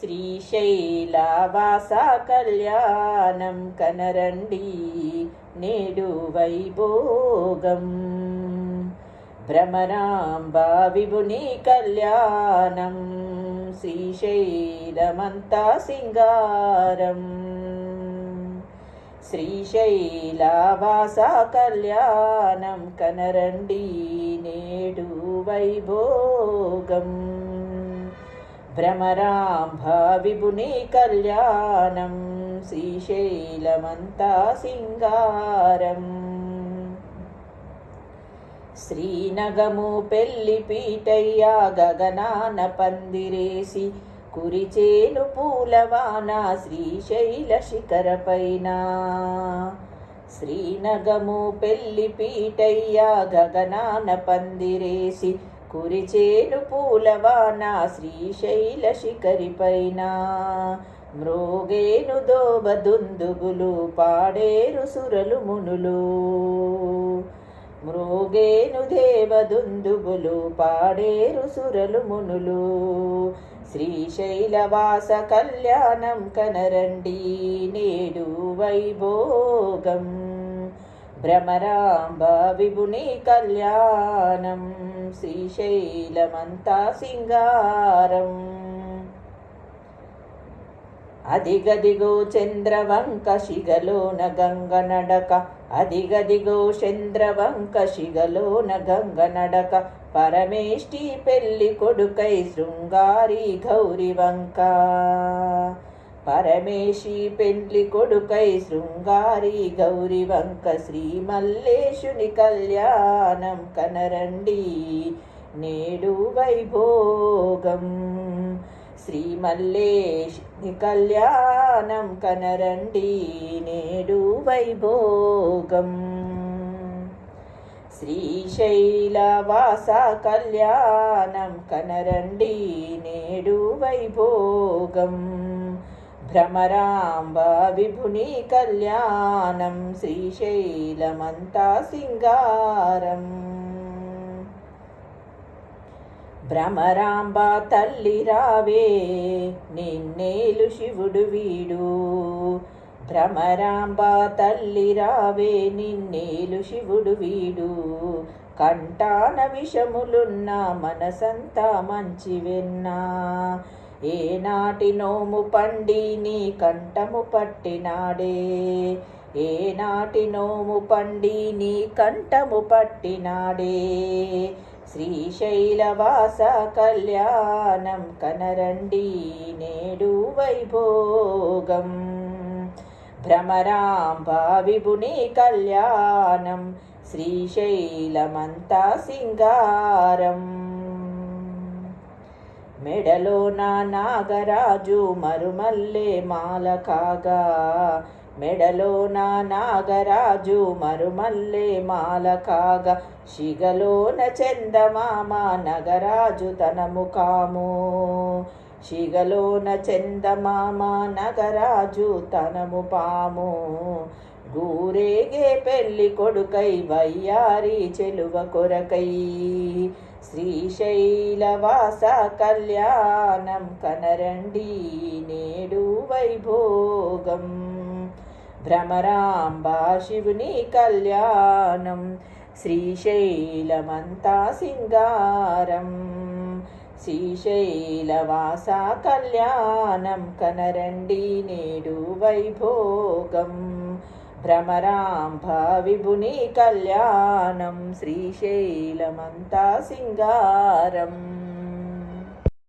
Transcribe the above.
శ్రీశైలవాస కళ్యాణం కనరండి నేడు వైభోగం. భ్రమరాంబ విభుని కళ్యాణం శ్రీశైలమంతా సింగారం శ్రీశైలవాస కళ్యాణం కనరండి నేడు వైభోగం. భ్రమరాంభ కళ్యాణం శ్రీశైలమంతా సింగారం శ్రీనగము పెళ్ళి పీటయ్యా గగనాన పందిరేసి కురిచేను పూలవాన శ్రీశైల శిఖరపైన శ్రీనగము పెళ్ళి పీటయ్యా గగనాన పందిరేసి కురిచేను పూలవాన శ్రీశైల శిఖరి పైన. మ్రోగేను దోబదుందుగులు పాడేరు సురలు మునులు. మృగేను దేవదుందుగులు పాడేరు సురలు మునులు. శ్రీశైలవాస కళ్యాణం కనరండి నేడు వైభోగం. భ్రమరాంబ విభుని కళ్యాణం శ్రీశైలమంతా సింగారం అదిగదిగో చంద్రవంక శిగలోన గంగ నడక అదిగదిగో చంద్రవంక శిగలోన గంగ నడక పరమేష్టి పెళ్ళి కొడుకై శృంగారి గౌరి వంక. పరమేశి పెండ్లి కొడుకై శృంగారి గౌరి వంక శ్రీ మల్లేశుని కళ్యాణం కనరండి. నేడు వైభోగం. శ్రీ మల్లేశుని కళ్యాణం కనరండి. నేడు వైభోగం. శ్రీశైలవాస కళ్యాణం కనరండి. నేడు వైభోగం. భ్రమరాంబ విభుని కళ్యాణం శ్రీశైలమంతా సింగారం భ్రమరాంబ తల్లి రావే నిన్నేలు శివుడు వీడు భ్రమరాంబ తల్లి రావే నిన్నేలు శివుడు వీడు కంటాన విషములున్న మనసంతా మంచివెన్నా ఏనాటి నోము పండి నీ కంఠము పట్టినాడే. ఏనాటి నోము పండి నీ కంఠము పట్టినాడే. శ్రీశైలవాస కళ్యాణం కనరండి నేడు వైభోగం. భ్రమరాంబ విభుని కళ్యాణం శ్రీశైలమంతా సింగారం. మెడలో నా నాగరాజు మరుమల్లే మాల కాగా. మెడలో నా నాగరాజు మరుమల్లే మాల కాగా. శిగలోన చందమామ నగరాజు తన ముఖాము. శిగలోన చందమామ నగరాజు తనము పాము. గూరేగే పెళ్ళి కొడుకై వయ్యారి చెలువ కొరకై. శ్రీశైలవాస కళ్యాణం కనరండి నేడు వైభోగం. భ్రమరాంబా శివుని కళ్యాణం శ్రీశైలమంతా సింగారం శ్రీశైలవాస కళ్యాణం కనరండి నేడు వైభోగం. భ్రమరాంభ విభుని కళ్యాణం శ్రీశైలమంతా సింగారం